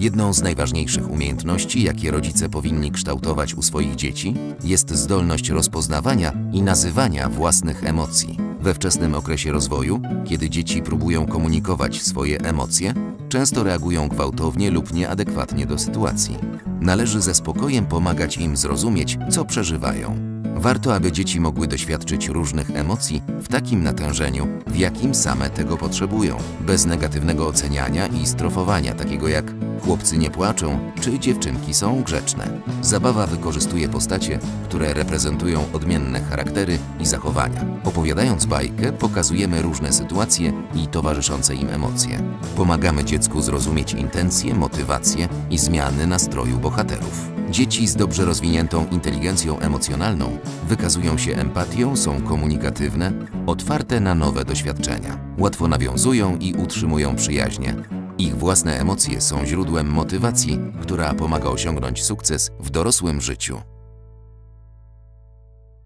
Jedną z najważniejszych umiejętności, jakie rodzice powinni kształtować u swoich dzieci, jest zdolność rozpoznawania i nazywania własnych emocji. We wczesnym okresie rozwoju, kiedy dzieci próbują komunikować swoje emocje, często reagują gwałtownie lub nieadekwatnie do sytuacji. Należy ze spokojem pomagać im zrozumieć, co przeżywają. Warto, aby dzieci mogły doświadczyć różnych emocji w takim natężeniu, w jakim same tego potrzebują, bez negatywnego oceniania i strofowania, takiego jak chłopcy nie płaczą czy dziewczynki są grzeczne. Zabawa wykorzystuje postacie, które reprezentują odmienne charaktery i zachowania. Opowiadając bajkę, pokazujemy różne sytuacje i towarzyszące im emocje. Pomagamy dziecku zrozumieć intencje, motywacje i zmiany nastroju bohaterów. Dzieci z dobrze rozwiniętą inteligencją emocjonalną wykazują się empatią, są komunikatywne, otwarte na nowe doświadczenia. Łatwo nawiązują i utrzymują przyjaźnie. Ich własne emocje są źródłem motywacji, która pomaga osiągnąć sukces w dorosłym życiu.